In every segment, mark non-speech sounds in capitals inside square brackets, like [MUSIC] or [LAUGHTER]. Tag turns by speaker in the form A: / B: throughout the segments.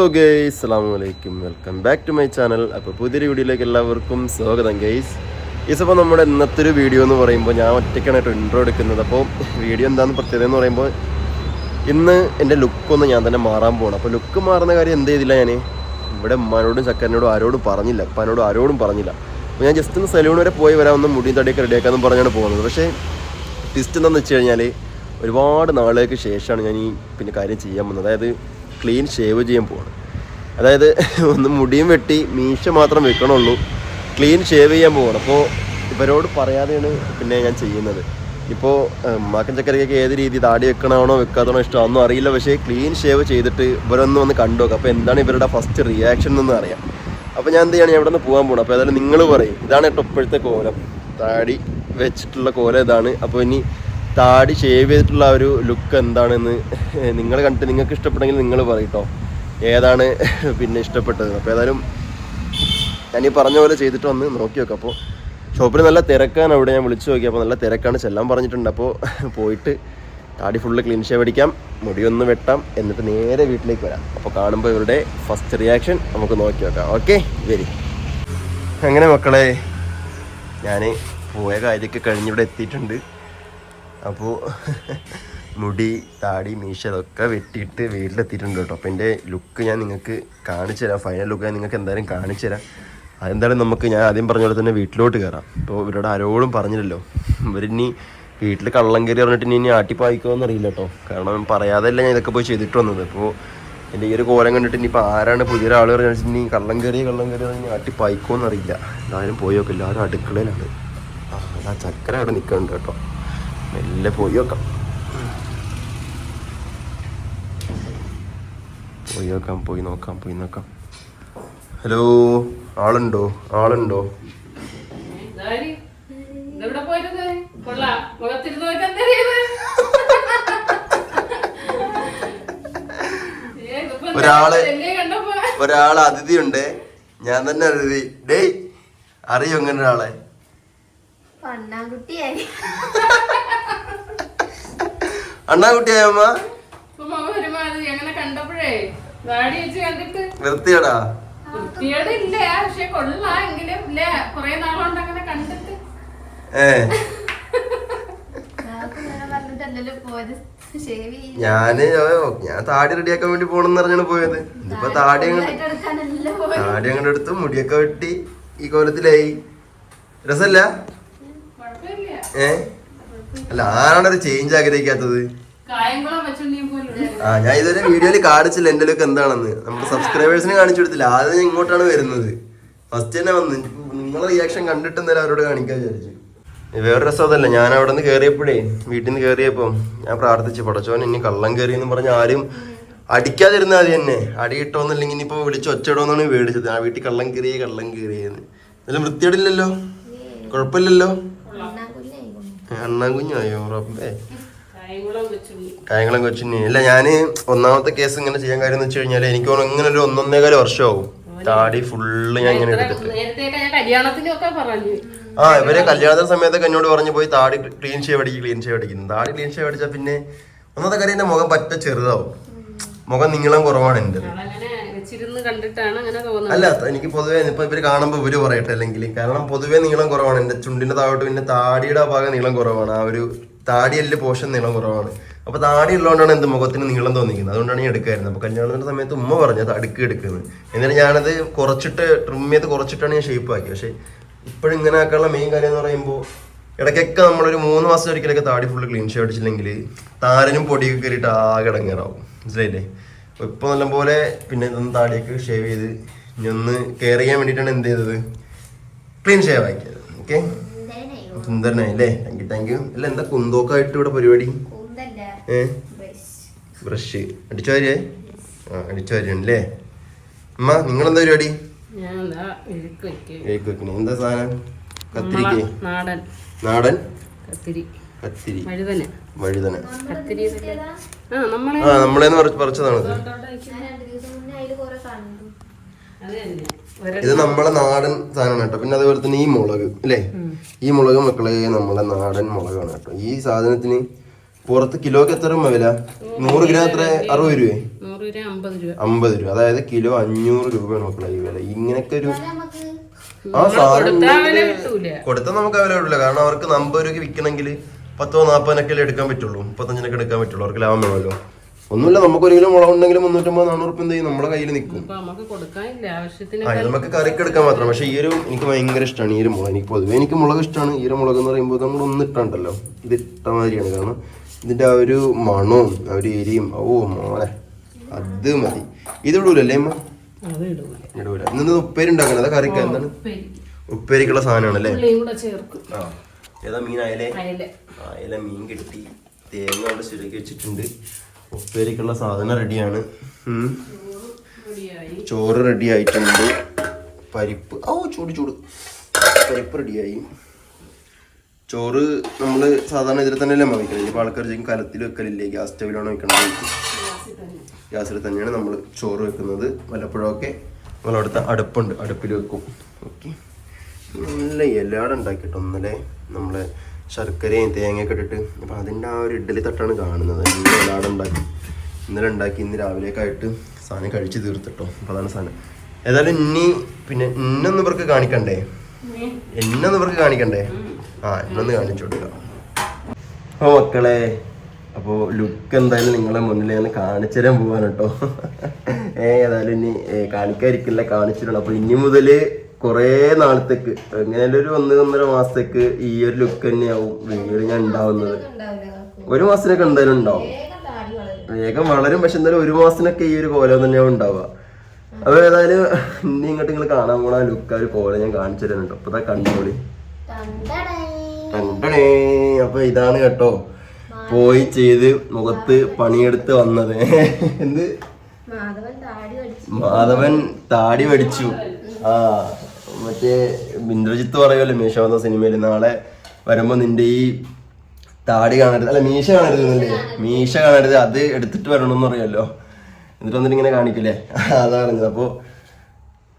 A: Hello guys സ്ലാം വലൈക്കും welcome back to my channel അപ്പോൾ പുതിയൊരു വീഡിയോയിലേക്ക് എല്ലാവർക്കും സ്വാഗതം ഗെയ്സ് ഈസപ്പോൾ നമ്മുടെ ഇന്നത്തെ ഒരു വീഡിയോ എന്ന് പറയുമ്പോൾ ഞാൻ ഒറ്റയ്ക്കാണ് ഇൻട്രോ എടുക്കുന്നത്. അപ്പോൾ വീഡിയോ എന്താണെന്ന് പ്രത്യേകത എന്ന് പറയുമ്പോൾ ഇന്ന് എന്റെ ലുക്കൊന്ന് ഞാൻ തന്നെ മാറാൻ പോകണം അപ്പോൾ ലുക്ക് മാറുന്ന കാര്യം എന്ത് ചെയ്തില്ല ഞാൻ ഇവിടെ ഉമ്മാനോടും ചക്കരനോടും ആരോടും പറഞ്ഞില്ല. ഉപ്പാനോടും ആരോടും പറഞ്ഞില്ല. അപ്പോൾ ഞാൻ ജസ്റ്റ് ഒന്ന് സലൂൺ വരെ പോയി വരാൻ ഒന്ന് മുടിയും തടിയൊക്കെ റെഡിയാക്കാമെന്ന് പറഞ്ഞാണ് പോകുന്നത്. പക്ഷേ ട്വിസ്റ്റ് എന്താണെന്ന് വെച്ച് കഴിഞ്ഞാൽ ഒരുപാട് നാളുകൾക്ക് ശേഷമാണ് ഞാൻ ഈ പിന്നെ കാര്യം ചെയ്യാൻ പോകുന്നത്. അതായത് ക്ലീൻ ഷേവ് ചെയ്യാൻ പോവാണ്. അതായത് ഒന്ന് മുടിയും വെട്ടി മീശ മാത്രം വെക്കണുള്ളൂ. ക്ലീൻ ഷേവ് ചെയ്യാൻ പോവാണ്. അപ്പോൾ ഇവരോട് പറയാതെയാണ് പിന്നെ ഞാൻ ചെയ്യുന്നത്. ഇപ്പോൾ മാക്കൻ ചക്കരയ്ക്കൊക്കെ ഏത് രീതി താടി വെക്കണമാണോ വെക്കാത്തണോ ഇഷ്ടം ഒന്നും അറിയില്ല. പക്ഷേ ക്ലീൻ ഷേവ് ചെയ്തിട്ട് ഇവരൊന്ന് ഒന്ന് കണ്ടു നോക്കാം. അപ്പോൾ എന്താണ് ഇവരുടെ ഫസ്റ്റ് റിയാക്ഷൻ എന്നൊന്നും അറിയാം. അപ്പോൾ ഞാൻ എന്ത് ചെയ്യണം എവിടെ നിന്ന് പോകാൻ പോകണം അപ്പോൾ ഏതായാലും നിങ്ങൾ പറയും ഇതാണ് കേട്ടോ ഇപ്പോഴത്തെ കോലം. താടി വെച്ചിട്ടുള്ള കോലം ഇതാണ്. അപ്പോൾ ഇനി താടി ഷേവ് ചെയ്തിട്ടുള്ള ഒരു ലുക്ക് എന്താണെന്ന് നിങ്ങൾ കണ്ടിട്ട് നിങ്ങൾക്ക് ഇഷ്ടപ്പെട്ടെങ്കിൽ നിങ്ങൾ പറയട്ടോ ഏതാണ് [LAUGHS] പിന്നെ ഇഷ്ടപ്പെട്ടത്? അപ്പോൾ ഏതായാലും ഞാൻ ഈ പറഞ്ഞ പോലെ ചെയ്തിട്ട് വന്ന് നോക്കി നോക്കാം. അപ്പോൾ ഷോപ്പിൽ നല്ല തിരക്കാണ് അവിടെ. ഞാൻ വിളിച്ചു നോക്കി. അപ്പോൾ നല്ല തിരക്കാണ്. ചെല്ലാൻ പറഞ്ഞിട്ടുണ്ട്. അപ്പോൾ [LAUGHS] പോയിട്ട് താടി ഫുള്ള് ക്ലീൻ ഷേവ് അടിക്കാം. മുടിയൊന്ന് വെട്ടാം. എന്നിട്ട് നേരെ വീട്ടിലേക്ക് വരാം. അപ്പോൾ കാണുമ്പോൾ ഇവരുടെ ഫസ്റ്റ് റിയാക്ഷൻ നമുക്ക് നോക്കി നോക്കാം. ഓക്കെ വെരി അങ്ങനെ മക്കളെ ഞാൻ പോയ കാര്യമൊക്കെ കഴിഞ്ഞിവിടെ എത്തിയിട്ടുണ്ട്. അപ്പോൾ [LAUGHS] മുടി താടി മീശ അതൊക്കെ വെട്ടിയിട്ട് വീട്ടിലെത്തിയിട്ടുണ്ട് കേട്ടോ. അപ്പോൾ എന്റെ ലുക്ക് ഞാൻ നിങ്ങൾക്ക് കാണിച്ചു തരാം. ഫൈനൽ ലുക്ക് ഞാൻ നിങ്ങൾക്ക് എന്തായാലും കാണിച്ചു തരാം. അതെന്തായാലും നമുക്ക് ഞാൻ ആദ്യം പറഞ്ഞ പോലെ തന്നെ വീട്ടിലോട്ട് കയറാം. ഇപ്പോൾ ഇവരോട് ആരോടും പറഞ്ഞില്ലല്ലോ. ഇവരിനി വീട്ടിൽ കള്ളം കയറി പറഞ്ഞിട്ട് ഇനി ഇനി ആട്ടിപ്പായിക്കോ അറിയില്ല കേട്ടോ. കാരണം പറയാതെയല്ല ഞാൻ ഇതൊക്കെ പോയി ചെയ്തിട്ട് വന്നത്. അപ്പോൾ എന്റെ ഈ ഒരു കോലം കണ്ടിട്ട് ഇനിയിപ്പോൾ ആരാണ് പുതിയൊരാൾ പറഞ്ഞാൽ ഇനി കള്ളം കയറി കള്ളം കയറി പറഞ്ഞാൽ ആട്ടിപ്പായിക്കോ അറിയില്ല. എന്തായാലും പോയി നോക്കാം. എല്ലാവരും അടുക്കളയിലാണ്. ആ ചക്കര അവിടെ നിൽക്കുന്നുണ്ട് കേട്ടോ. മെല്ലെ പോയി നോക്കാം പോയി നോക്കാം പോയി നോക്കാം പോയി നോക്കാം. ഹലോ ആളുണ്ടോ? ആളുണ്ടോ? [LAUGHS]
B: ഒരാൾ
A: ഒരാള്-
B: എന്നെ കണ്ടപ്പോ?
A: അതിഥി ഉണ്ട് ഞാൻ തന്നെ അതിഥി ഡേയ് അറിയോ അങ്ങനെ ഒരാളെ?
C: പൊന്നാൻകുട്ടിയായി [LAUGHS]
A: അണ്ണാകുട്ടിയായമ്മ
B: ഇപ്പൊ മുഖം ഒരുമാതിരി അങ്ങനെ കണ്ടപ്പോഴേ ദാടി വെച്ച് കണ്ടിട്ട്
A: വൃത്തിയടാ ഞാൻ ഞാൻ താടി റെഡിയാക്കാൻ വേണ്ടി പോണെന്ന് പറഞ്ഞാണ് പോയത്. ഇതിപ്പോ താടി താടി അങ്ങോട്ട് എടുത്തു മുടിയൊക്കെ വെട്ടി ഈ കോലത്തിലായി. രസല്ല
B: കുഴപ്പമില്ല.
A: ഏ? അല്ല ആരാണ് ഒരു ചേഞ്ച് ആഗ്രഹിക്കാത്തത്? ആ ഞാൻ ഇതുവരെ വീഡിയോയിൽ കാണിച്ചില്ല എന്റെ ലുക്ക് എന്താണെന്ന്. നമ്മുടെ സബ്സ്ക്രൈബേഴ്സിന് കാണിച്ചു കൊടുത്തില്ല. ആദ്യം ഇങ്ങോട്ടാണ് വരുന്നത്. ഫസ്റ്റ് തന്നെ വന്ന്. നിങ്ങളെ റിയാക്ഷൻ കണ്ടിട്ട് എന്തായാലും അവരോട് കാണിക്കാൻ വിചാരിച്ചു. വേറെ രസം അതല്ല ഞാൻ അവിടെ നിന്ന് കയറിയപ്പോഴേ വീട്ടിൽ നിന്ന് കയറിയപ്പോ ഞാൻ പ്രാർത്ഥിച്ചു പടച്ചോൻ ഇനി കള്ളം കയറി എന്ന് പറഞ്ഞ ആരും അടിക്കാതിരുന്ന ആദ്യം തന്നെ അടി കിട്ടോന്നില്ലെങ്കിൽ ഇനിയിപ്പോ വിളിച്ച് ഒച്ചയിടോന്നാണ് മേടിച്ചത് ആ വീട്ടിൽ കള്ളം കയറിയേ കള്ളം കയറിയെന്ന് എന്നാലും വൃത്തിയോടില്ലല്ലോ കുഴപ്പമില്ലല്ലോ?
C: പൊന്നാൻകുട്ടിയായി
A: അണ്ണാൻ കുഞ്ഞായോ റബ്ബേ.
B: കായംകുളം കൊച്ചുണ്ണി.
A: അല്ല കൊച്ചിന് അല്ല ഞാൻ ഒന്നാമത്തെ കേസ് ഇങ്ങനെ ചെയ്യാൻ കാര്യം എന്ന് വെച്ച് കഴിഞ്ഞാൽ എനിക്ക് ഇങ്ങനെ ഒരു ഒന്നൊന്നേകാൽ വർഷമാവും താടി ഫുള്ള് ഞാൻ ഇങ്ങനെ എടുത്തിട്ട്.
B: ഞാൻ
A: ആ ഇവർ കല്യാണത്തിന് സമയത്തൊക്കെ എന്നോട് പറഞ്ഞു പോയി താടി ക്ലീൻ ഷേവ് അടിക്കും ക്ലീൻ ഷേവ് അടിക്കുന്നു താടി ക്ലീൻ ഷേവ് അടിച്ചാൽ പിന്നെ ഒന്നാമത്തെ കാര്യം എന്റെ മുഖം പറ്റ ചെറുതാവും. മുഖം നീളം കുറവാണ്
B: എന്റെ കണ്ടിട്ടാണ് അങ്ങനെ തോന്നുന്നത്.
A: അല്ല എനിക്ക് പൊതുവേ ഇപ്പൊ ഇവർ കാണുമ്പോ ഇവർ പറയട്ടെ അല്ലെങ്കിൽ കാരണം പൊതുവേ നീളം കുറവാണ്. എന്റെ ചുണ്ടിന്റെ താഴോട്ട് പിന്നെ താടിയുടെ ഭാഗം നീളം കുറവാണ്. ആ ഒരു താടിയല്ല പോഷൻ നീളം കുറവാണ്. അപ്പൊ താടി ഉള്ളതുകൊണ്ടാണ് എന്ത് മുഖത്തിന് നീളം തോന്നിക്കുന്നത്. അതുകൊണ്ടാണ് ഞാൻ എടുക്കായിരുന്നത്. അപ്പൊ കല്യാണത്തിന്റെ സമയത്ത് ഉമ്മ പറഞ്ഞത് അടുക്ക് എടുക്കുന്നത് എന്നിട്ട് ഞാനത് കുറച്ചിട്ട് ട്രിം ചെയ്ത് കുറച്ചിട്ടാണ് ഞാൻ ഷേപ്പ് ആക്കിയത്. പക്ഷെ ഇപ്പോഴും ഇങ്ങനെ ആക്കാനുള്ള മെയിൻ കാര്യം എന്ന് പറയുമ്പോൾ ഇടയ്ക്കൊക്കെ നമ്മളൊരു മൂന്ന് മാസം ഒരിക്കലൊക്കെ താടി ഫുള്ള് ക്ലീൻ ഷേവ് അടിച്ചില്ലെങ്കിൽ താരനും പൊടിയൊക്കെ കയറിയിട്ട് ആകെ ഇടങ്ങേറാവും. മനസ്സിലായില്ലേ? അപ്പൊ ഇപ്പൊ നല്ലപോലെ പിന്നെ ഇതൊന്ന് താടിയൊക്കെ ഷേവ് ചെയ്ത് ഇനി ഒന്ന് കെയർ ചെയ്യാൻ വേണ്ടിയിട്ടാണ് എന്ത് ചെയ്തത്? ക്ലീൻ ഷേവ് ആക്കിയത്. ഓക്കെ
C: എന്തേനെയോ
A: സുന്ദരനായി അല്ലേ താങ്ക് യു താങ്ക് യു അല്ല എന്താ കുന്തോക്കായിട്ട് ഇവിടെ പരിപാടി?
C: കൂന്തല്ല.
A: ഏ?
C: ബ്രഷ്
A: അടിച്ചു വാരിയേ ആ അടിച്ചു വാരിയാണല്ലേ അമ്മ നിങ്ങളെന്താ പരിപാടി?
B: ഞാൻ എന്താ
A: സാധനം? കത്തിരിക്കേ.
B: നാടൻ.
A: നാടൻ?
B: കത്തിരി.
A: കത്തിരി.
B: വഴുതന.
A: വഴുതന.
B: കത്തിരി ആ നമ്മളെ
A: ആ നമ്മളേന്ന് പറിച്ച് പറിച്ചതാണത്
C: ഞാൻ രണ്ട് ദിവസം മുന്നേ അതിൽ കുറെ കണ്ടു
B: അത് തന്നെ ഒരു-
A: ഇത് നമ്മളെ നാടൻ സാധനമാണ് കേട്ടോ. പിന്നെ അതുപോലെ തന്നെ ഈ മുളക് അല്ലേ ഈ മുളക് മക്കളെ നമ്മളെ നാടൻ മുളകാണ് കേട്ടോ. ഈ സാധനത്തിന് പുറത്ത് കിലോക്ക് എത്ര രൂപ വില? നൂറ് ഗ്രാം എത്ര? അറുപത് രൂപ.
B: അമ്പത് രൂപ.
A: അതായത് കിലോ അഞ്ഞൂറ് രൂപയാണ് മക്കളെ ഈ വില. ഇങ്ങനൊക്കെ ഒരു ആ സാധനം കൊടുത്താൽ നമുക്ക് അവരോടില്ല കാരണം അവർക്ക് അമ്പത് രൂപയ്ക്ക് വിൽക്കണമെങ്കിൽ പത്തോ നാൽപ്പതിനൊക്കെ അല്ലേ എടുക്കാൻ പറ്റുള്ളൂ? മുപ്പത്തഞ്ചിനൊക്കെ എടുക്കാൻ പറ്റുള്ളൂ. അവർക്ക് ലാഭം വേണമല്ലോ. ഒന്നുമില്ല നമുക്ക് ഒരു കിലോ മുളക് ഉണ്ടെങ്കിൽ മുന്നൂറ്റമ്പത് നാനൂറ് ഉപ്പ് എന്ത് ചെയ്യും? നമ്മുടെ കയ്യിൽ നിൽക്കും. ആ നമുക്ക് കറിക്ക് എടുക്കാൻ മാത്രം. പക്ഷേ ഈ ഒരു എനിക്ക് ഭയങ്കര ഇഷ്ടമാണ് ഈ ഒരു മുളക്. എനിക്ക് പൊതുവേ എനിക്ക് മുളക് ഇഷ്ടമാണ് ഈ ഒരു മുളക് എന്ന് പറയുമ്പോൾ നമ്മൾ ഒന്ന് ഇട്ടുണ്ടല്ലോ. ഇത് ഇട്ട മാതിരിയാണ്. കാരണം ഇതിന്റെ ആ ഒരു മണവും ആ ഒരു എരിയും ഓ മോനെ അത് മതി. ഇത് ഇടൂലല്ലേ അമ്മ?
B: ഇടൂല.
A: ഇന്ന് ഉപ്പേരി ഉണ്ടാക്കണം? അതാ കറിക്ക്? എന്താണ്?
B: ഉപ്പേരി.
A: ഉപ്പേരിക്കുള്ള സാധനമാണ് അല്ലേ ആ. ഏതാ മീൻ അയലേ
B: അയല
A: മീൻ കിട്ടി. തേങ്ങ അവിടെ ശരിയാക്കി വെച്ചിട്ടുണ്ട്. ഉപ്പേരിക്കുള്ള സാധനം റെഡിയാണ്. ചോറ് റെഡി ആയിട്ടുണ്ട് പരിപ്പ്. ഓ ചൂട് ചൂട്. പരിപ്പ് റെഡിയായി. ചോറ് നമ്മൾ സാധാരണ ഇതിൽ തന്നെയല്ലേ വയ്ക്കുന്നത് ഇപ്പോൾ ആൾക്കാർ ചെയ്യും കലത്തിൽ വെക്കലില്ലേ? ഗ്യാസ് സ്റ്റവിലാണ് വെക്കണത്. ഗ്യാസിൽ തന്നെയാണ് നമ്മൾ ചോറ് വെക്കുന്നത്. വല്ലപ്പോഴൊക്കെ നമ്മളവിടുത്തെ അടുപ്പുണ്ട്. അടുപ്പിൽ വെക്കും. ഓക്കെ. നല്ല എല്ലാടെ ഉണ്ടാക്കിട്ടോ ഇന്നലെ നമ്മൾ ശർക്കരയും തേങ്ങയൊക്കെ ഇട്ടിട്ട്. അപ്പം അതിന്റെ ആ ഒരു ഇഡ്ഡലി തട്ടാണ് കാണുന്നത്. ഇലാട ഉണ്ടാക്കി. ഇന്നലെ ഉണ്ടാക്കി ഇന്ന് രാവിലേക്കായിട്ട് സാധനം കഴിച്ച് തീർത്തിട്ടോ. അപ്പം അതാണ് സാധനം. ഏതായാലും ഇനി പിന്നെ ഇന്നൊന്നും ഇവർക്ക് കാണിക്കണ്ടേ? എന്നൊന്നും ഇവർക്ക് കാണിക്കണ്ടേ? ആ എന്നൊന്ന് കാണിച്ചു കൊടുക്കാം. ഓ മക്കളെ അപ്പോൾ ലുക്ക് എന്തായാലും നിങ്ങളെ മുന്നിൽ ഞാൻ കാണിച്ചു തരാൻ പോവാണ് കേട്ടോ. ഏതായാലും ഇനി കാണിക്കാതിരിക്കില്ല കാണിച്ചിട്ടുണ്ട് അപ്പോൾ ഇനി മുതൽ കുറേ നാളത്തേക്ക് എങ്ങനെ ഒരു ഒന്ന് ഒന്നര മാസത്തേക്ക് ഈ ഒരു ലുക്ക് തന്നെയാവും വീട് ഞാൻ ഉണ്ടാവുന്നത്. ഒരു മാസത്തിനൊക്കെ എന്തായാലും ഉണ്ടാവും.
C: വേഗം വളരും
A: പക്ഷെ എന്തായാലും ഒരു മാസത്തിനൊക്കെ ഈ ഒരു കോലം തന്നെയാവും ഉണ്ടാവുക. അപ്പൊ ഏതായാലും ഇനി ഇങ്ങോട്ട് നിങ്ങൾ കാണാൻ പോണ ആ ലുക്ക് ആ ഒരു കോലം ഞാൻ കാണിച്ചു തരുന്നുണ്ട്. അപ്പൊ അതാ കണ്ടോളി. കണ്ടണേ അപ്പൊ ഇതാണ് കേട്ടോ. പോയി ചെയ്ത് മുഖത്ത് പണിയെടുത്ത് വന്നത്. എന്ത്?
C: മാധവൻ താടി വലിച്ചു
A: മാധവൻ താടി വടിച്ചു ആ. മറ്റേ ഇന്ദ്രജിത്ത് പറയുമല്ലോ മീശ വന്ന സിനിമയിൽ നാളെ വരുമ്പോ നിന്റെ ഈ താടി കാണരുത്. അല്ല മീശ കാണരുത് എന്നല്ലേ? മീശ കാണരുത്. അത് എടുത്തിട്ട് വരണമെന്ന് അറിയാലോ. എന്നിട്ട് വന്നിട്ട് ഇങ്ങനെ കാണിക്കില്ലേ? അതാ പറഞ്ഞത്. അപ്പോ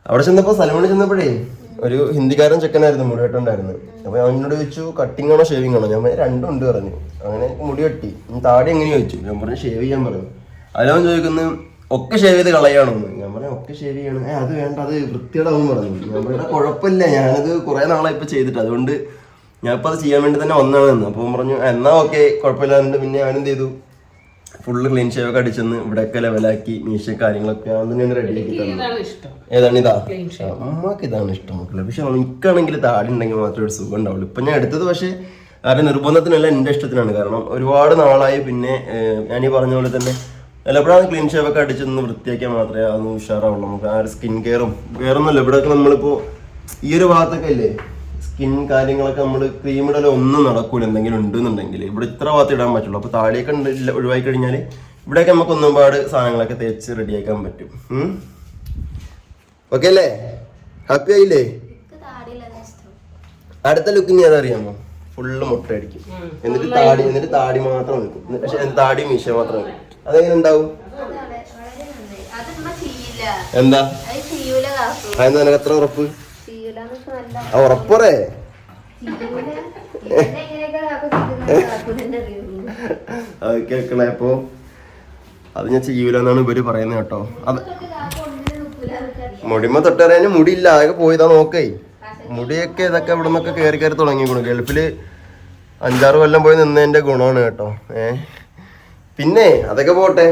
A: അവിടെ ചെന്നപ്പോ സലമണി ചെന്നപ്പോഴേ ഒരു ഹിന്ദിക്കാരൻ ചെക്കനായിരുന്നു മുടി വെട്ടുണ്ടായിരുന്നു അപ്പൊ ഞാൻ എന്നോട് ചോദിച്ചു കട്ടിംഗ് ആണോ ഷേവിംഗ് ആണോ? ഞാൻ രണ്ടും ഉണ്ട് പറഞ്ഞു. അങ്ങനെ മുടി വെട്ടി. താടി എങ്ങനെ ചോദിച്ചു? ഞാൻ പറഞ്ഞു ഷേവ് ചെയ്യാൻ പറഞ്ഞു. അതിലവൻ ചോദിക്കുന്നു ഒക്കെ ഷേവ് ചെയ്ത് കളയാണോന്ന് ഞാൻ പറയാം ഒക്കെ ഷേവ് ചെയ്യണം. ഏ അത് വേണ്ട അത് വൃത്തിയോടാവും പറഞ്ഞു. ഞാൻ പറയാം കുഴപ്പമില്ല. ഞാനത് കുറെ നാളെ ഇപ്പൊ ചെയ്തിട്ട്. അതുകൊണ്ട് ഞാൻ ഇപ്പൊ അത് ചെയ്യാൻ വേണ്ടി തന്നെ വന്നതാണെന്ന് അപ്പൊ പറഞ്ഞു എന്നാ ഓക്കെ കുഴപ്പമില്ല. എന്നിട്ട് പിന്നെ ഞാനെന്ത് ചെയ്തു? ഫുള്ള് ക്ലീൻ ഷേവ് ഒക്കെ അടിച്ചെന്ന് ഇവിടെയൊക്കെ ലെവലാക്കി മീശ കാര്യങ്ങളൊക്കെ ഞാൻ തന്നെയാണ് റെഡിയാക്കി തന്നു.
B: ഇതാണ് ഇഷ്ടം.
A: ഏതാണ് ഇതാ? അമ്മയ്ക്ക് ഇതാണ് ഇഷ്ടം മക്കളെ. പക്ഷെ എനിക്കാണെങ്കിൽ താടി ഉണ്ടെങ്കിൽ മാത്രമേ ഒരു സുഖം ഉണ്ടാവുള്ളൂ. ഇപ്പൊ ഞാൻ എടുത്തത് പക്ഷേ ആരുടെ നിർബന്ധത്തിനല്ല എന്റെ ഇഷ്ടത്തിനാണ്. കാരണം ഒരുപാട് നാളായി പിന്നെ ഞാൻ ഈ പറഞ്ഞ പോലെ തന്നെ വല്ലപ്പോഴാണ് ക്ലീൻ ഷേവ് ഒക്കെ അടിച്ചൊന്ന് വൃത്തിയാക്കിയാൽ മാത്രമേ അത് ഉഷാറാവുള്ളൂ. നമുക്ക് ആ ഒരു സ്കിൻ കെയറും വേറൊന്നുമല്ല ഇവിടെയൊക്കെ നമ്മളിപ്പോ ഈ ഒരു ഭാഗത്തൊക്കെ ഇല്ലേ? സ്കിൻ കാര്യങ്ങളൊക്കെ നമ്മൾ ക്രീം ഇടലോ ഒന്നും നടക്കൂല. എന്തെങ്കിലും ഉണ്ടെന്നുണ്ടെങ്കിൽ ഇവിടെ ഇത്ര ഭാഗത്ത് ഇടാൻ പറ്റുള്ളൂ. അപ്പൊ താഴെയൊക്കെ ഒഴിവാക്കി കഴിഞ്ഞാൽ ഇവിടെയൊക്കെ നമുക്ക് ഒന്നുപാട് സാധനങ്ങളൊക്കെ തേച്ച് റെഡിയാക്കാൻ പറ്റും. ഓക്കെ അല്ലേ? ഹാപ്പി ആയില്ലേ? അടുത്ത ലുക്ക് ഇനി അതറിയാമോ ഫുള്ള് മുട്ട അടിക്കും എന്നിട്ട് താടി എന്നിട്ട് താടി മാത്രം നിൽക്കും പക്ഷെ താടി മീശ മാത്രം നിൽക്കും അതെങ്ങനെ ഉണ്ടാവും എന്താ? അതെന്താ നിനക്ക് എത്ര ഉറപ്പ്? ആ ഉറപ്പറേ അത് കേൾക്കണേ അപ്പൊ. അത് ഞാൻ ചെയ്യൂലെന്നാണ് ഇവർ പറയുന്നത് കേട്ടോ. അത് മുടിമ തൊട്ടറിയാൻ മുടിയില്ല. ആകെ പോയതാ നോക്കേ. മുടിയൊക്കെ ഇതൊക്കെ ഇവിടെ നിന്നൊക്കെ കയറി കയറി തുടങ്ങിക്കുണു ഗൾഫിൽ അഞ്ചാറ് കൊല്ലം പോയി നിന്നതിന്റെ ഗുണമാണ് കേട്ടോ. ഏ? പിന്നെ അതൊക്കെ പോട്ടെ.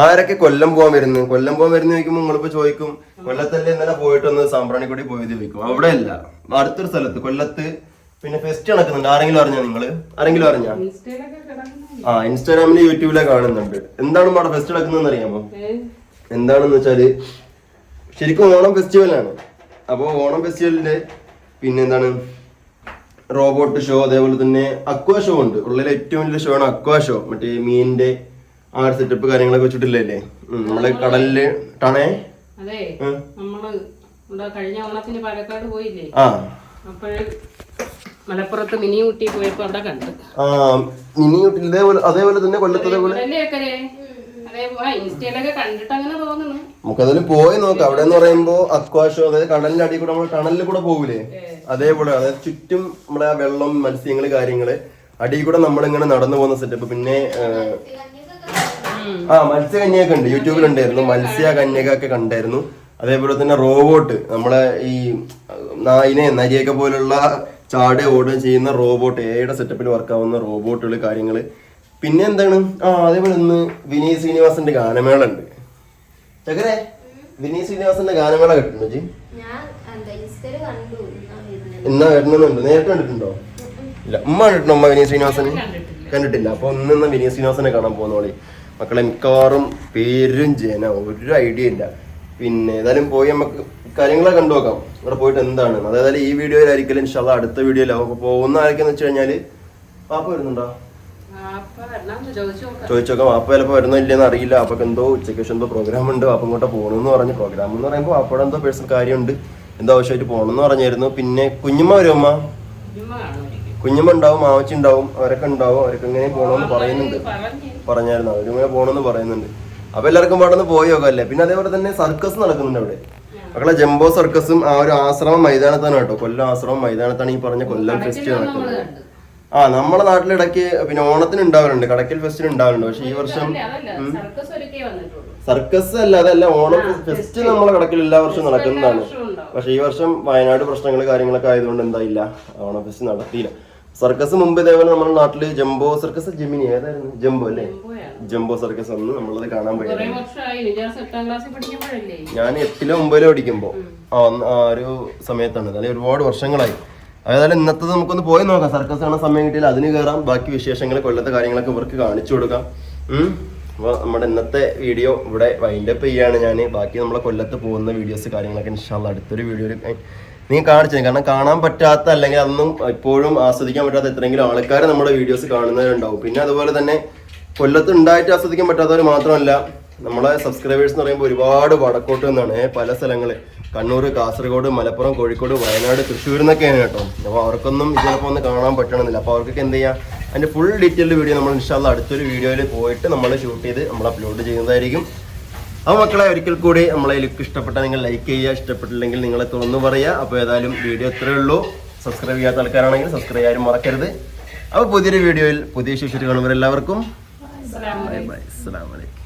A: ആരൊക്കെ കൊല്ലം പോകാൻ വരുന്നു? കൊല്ലം പോകാൻ വരുന്ന ചോദിക്കുമ്പോൾ നിങ്ങളിപ്പോ ചോദിക്കും കൊല്ലത്തല്ലേ ഇന്നലെ പോയിട്ട് പോയിട്ടൊന്ന് സാമ്പ്രാണിക്കൂടി പോയി ചോദിക്കും. അവിടെ അല്ല അടുത്തൊരു സ്ഥലത്ത് കൊല്ലത്ത് പിന്നെ ഫെസ്റ്റ് നടക്കുന്നുണ്ട്. ആരെങ്കിലും അറിഞ്ഞോ നിങ്ങൾ? ആരെങ്കിലും അറിഞ്ഞ? ആ ഇൻസ്റ്റാഗ്രാമിൽ യൂട്യൂബിലെ കാണുന്നുണ്ട്. എന്താണ് അവിടെ ഫെസ്റ്റ് നടക്കുന്നതെന്ന് അറിയാമോ? എന്താണെന്ന് വെച്ചാൽ ശരിക്കും ഓണം ഫെസ്റ്റിവലാണ് അപ്പോൾ ഓണം ഫെസ്റ്റിവലിന്റെ പിന്നെ എന്താണ്? റോബോട്ട് ഷോ അതേപോലെ തന്നെ അക്വ ഷോ ഉണ്ട്. ഉള്ളിലെ ഏറ്റവും വലിയ ഷോ ആണ് അക്വ ഷോ. മറ്റേ മീനിന്റെ ആ ഒരു സെറ്റപ്പ് കാര്യങ്ങളൊക്കെ വെച്ചിട്ടില്ലേ നമ്മളെ കടലിൽ ടണേ
B: കഴിഞ്ഞ ഓണത്തിന് പാലക്കാട് പോയില്ലേ?
A: ആ.
B: അപ്പോഴ് മലപ്പുറത്ത് മിനി ഊട്ടി പോയപ്പോ അവിടെ കണ്ടു.
A: ആ മിനി അതേപോലെ ഇതേപോലെ അതേപോലെ തന്നെ കൊല്ലത്ത് നമുക്കതിൽ പോയി നോക്കാം. അവിടെ എന്ന് പറയുമ്പോ അക്വാഷോ അതായത് കടലിന്റെ അടി കൂടെ നമ്മൾ ടണലിൽ കൂടെ പോകൂലേ? അതേപോലെ അതായത് ചുറ്റും നമ്മളെ ആ വെള്ളം മത്സ്യങ്ങൾ കാര്യങ്ങൾ അടിയിൽ കൂടെ നമ്മളിങ്ങനെ നടന്നു പോകുന്ന സെറ്റപ്പ് പിന്നെ ആ, മത്സ്യകന്യൊക്കെ ഉണ്ട്. യൂട്യൂബിൽ ഉണ്ടായിരുന്നു. മത്സ്യ കന്യക ഒക്കെ കണ്ടായിരുന്നു. അതേപോലെ തന്നെ റോബോട്ട്. നമ്മളെ ഈ നായിനെ നരിയൊക്കെ പോലുള്ള ചാട് ഓടുകയും ചെയ്യുന്ന റോബോട്ട്. ഏയുടെ സെറ്റപ്പിൽ വർക്കാവുന്ന റോബോട്ടുകൾ കാര്യങ്ങൾ പിന്നെ എന്താണ്? ആ അതേപോലെ ഇന്ന് വിനീത് ശ്രീനിവാസന്റെ ഗാനമേള ഉണ്ട് ചക്കരെ വിനീത് ശ്രീനിവാസന്റെ ഗാനമേള കിട്ടുന്നു ജി. എന്നാ വരണമെന്നുണ്ട് നേരിട്ട് കണ്ടിട്ടുണ്ടോ? ഇല്ല ഉമ്മ കണ്ടിട്ടുണ്ടോ ഉമ്മ വിനീത് ശ്രീനിവാസന്? കണ്ടിട്ടില്ല. അപ്പൊ ഒന്ന് വിനീത് ശ്രീനിവാസനെ കാണാൻ പോകുന്നോളി മക്കളെ മിക്കവാറും പേരും ജന ഒരു ഐഡിയ ഇല്ല. പിന്നെ ഏതായാലും പോയി നമുക്ക് കാര്യങ്ങളെ കണ്ടു നോക്കാം. ഇവിടെ പോയിട്ട് എന്താണ്? അതായത് ഈ വീഡിയോയിലായിരിക്കും ഇൻഷാല്ല അടുത്ത വീഡിയോയിലാവും. അപ്പൊ പോകുന്ന ആരൊക്കെന്ന് വെച്ച് കഴിഞ്ഞാൽ പാപ്പ വരുന്നുണ്ടോ?
B: അപ്പൊ വരണം ചോദിച്ചു നോക്കാം.
A: ചോദിച്ചു നോക്കാം വാപ്പ ചിലപ്പോൾ വരുന്നോ ഇല്ലെന്ന് അറിയില്ല. അപ്പൊക്ക് എന്തോ ഉച്ചയ്ക്ക് ശേഷം എന്തോ പ്രോഗ്രാം ഉണ്ട്. വാപ്പ ഇങ്ങോട്ട് പോകണമെന്ന് പറഞ്ഞു. പ്രോഗ്രാം എന്ന് പറയുമ്പോൾ വാപ്പയുടെ എന്തോ പേഴ്സണൽ കാര്യമുണ്ട്. എന്തോ ആവശ്യമായിട്ട് പോകണമെന്ന് പറഞ്ഞായിരുന്നു. പിന്നെ കുഞ്ഞുമ്മ വരും അമ്മ കുഞ്ഞുമ്മ ഉണ്ടാവും മാവച്ചി ഉണ്ടാവും അവരൊക്കെ ഉണ്ടാവും അവരൊക്കെ ഇങ്ങനെ പോകണമെന്ന് പറയുന്നുണ്ട്. പറഞ്ഞായിരുന്നു. ഇങ്ങനെ പോകണമെന്ന് പറയുന്നുണ്ട്. അപ്പൊ എല്ലാവർക്കും പാടൊന്ന് പോയി നോക്കാം അല്ലേ പിന്നെ അതേപോലെ തന്നെ സർക്കസ് നടക്കുന്നുണ്ട് അവിടെ. മക്കളെ ജംബോ സർക്കസും ആ ഒരു ആശ്രമം മൈതാനത്താണ് കേട്ടോ. കൊല്ലം ആശ്രമം മൈതാനത്താണ് ഈ പറഞ്ഞ കൊല്ലം ഫെസ്റ്റ് നടക്കുന്നത്. ആ നമ്മുടെ നാട്ടിലിടയ്ക്ക് പിന്നെ ഓണത്തിന് ഉണ്ടാവാറുണ്ട് കടക്കൽ ഫെസ്റ്റിന് ഉണ്ടാവാറുണ്ട് പക്ഷെ ഈ വർഷം
B: സർക്കസ്
A: അല്ല അതല്ല ഓണം ഫെസ്റ്റ് നമ്മളെ കടക്കിൽ എല്ലാ വർഷവും നടക്കുന്നതാണ് പക്ഷെ ഈ വർഷം വയനാട് പ്രശ്നങ്ങൾ കാര്യങ്ങളൊക്കെ ആയതുകൊണ്ട് എന്തായില്ല ഓണ ഫെസ്റ്റ് നടത്തിയില്ല. സർക്കസ് മുമ്പ് ഇതേപോലെ നമ്മുടെ നാട്ടിൽ ജംബോ സർക്കസ് ജെമിനി ഏതായിരുന്നു? ജംബോ അല്ലേ? ജംബോ സർക്കസ് അന്ന് നമ്മളത് കാണാൻ പോയി
B: പഠിക്കുമ്പോഴല്ലേ?
A: ഞാൻ എട്ടിലോ ഒമ്പതിലോ പഠിക്കുമ്പോ. ആ ഒരു സമയത്താണ്. അതായത് ഒരുപാട് വർഷങ്ങളായി. അതായത് ഇന്നത്തെ നമുക്കൊന്ന് പോയി നോക്കാം. സർക്കസ് കാണാൻ സമയം കിട്ടിയാൽ അതിന് കയറാം ബാക്കി വിശേഷങ്ങൾ കൊല്ലത്തെ കാര്യങ്ങളൊക്കെ ഇവർക്ക് കാണിച്ചു കൊടുക്കാം. അപ്പോൾ നമ്മുടെ ഇന്നത്തെ വീഡിയോ ഇവിടെ വൈൻഡ് അപ്പ് ചെയ്യാണ് ഞാൻ ബാക്കി നമ്മളെ കൊല്ലത്ത് പോകുന്ന വീഡിയോസ് കാര്യങ്ങളൊക്കെ ഇൻഷാല്ല അടുത്തൊരു വീഡിയോയിൽ നീ കാണിച്ചു. കാരണം കാണാൻ പറ്റാത്ത അല്ലെങ്കിൽ അതൊന്നും ഇപ്പോഴും ആസ്വദിക്കാൻ പറ്റാത്ത എത്രയെങ്കിലും ആൾക്കാർ നമ്മുടെ വീഡിയോസ് കാണുന്നവരുണ്ടാവും. പിന്നെ അതുപോലെ തന്നെ കൊല്ലത്ത് ഉണ്ടായിട്ട് ആസ്വദിക്കാൻ പറ്റാത്തവർ മാത്രമല്ല നമ്മളെ സബ്സ്ക്രൈബേഴ്സ് എന്ന് പറയുമ്പോൾ ഒരുപാട് വടക്കോട്ട് നിന്നാണ് പല സ്ഥലങ്ങൾ കണ്ണൂർ കാസർഗോഡ് മലപ്പുറം കോഴിക്കോട് വയനാട് തൃശ്ശൂർ എന്നൊക്കെയാണ് കേട്ടോ. അപ്പോൾ അവർക്കൊന്നും ചിലപ്പോൾ ഒന്ന് കാണാൻ പറ്റണമെന്നില്ല അപ്പോൾ അവർക്കൊക്കെ എന്ത് ചെയ്യാം? അതിന്റെ ഫുൾ ഡീറ്റെയിൽഡ് വീഡിയോ നമ്മൾ ഇൻഷാല്ല അടുത്തൊരു വീഡിയോയിൽ പോയിട്ട് നമ്മൾ ഷൂട്ട് ചെയ്ത് നമ്മൾ അപ്ലോഡ് ചെയ്യുന്നതായിരിക്കും. അപ്പോൾ മക്കളെ ഒരിക്കൽ കൂടി നമ്മളെ ലുക്ക് ഇഷ്ടപ്പെട്ടാൽ നിങ്ങൾ ലൈക്ക് ചെയ്യുക. ഇഷ്ടപ്പെട്ടില്ലെങ്കിൽ നിങ്ങളെ തുറന്നു പറയുക. അപ്പോൾ ഏതായാലും വീഡിയോ ഇത്രയേ ഉള്ളൂ. സബ്സ്ക്രൈബ് ചെയ്യാത്ത ആൾക്കാരാണെങ്കിൽ സബ്സ്ക്രൈബ് ചെയ്യാനും മറക്കരുത്. അപ്പോൾ പുതിയൊരു വീഡിയോയിൽ പുതിയ ശിശുരി കാണുമ്പോൾ എല്ലാവർക്കും ബൈ ബൈ അസ്സലാമു അലൈക്കും.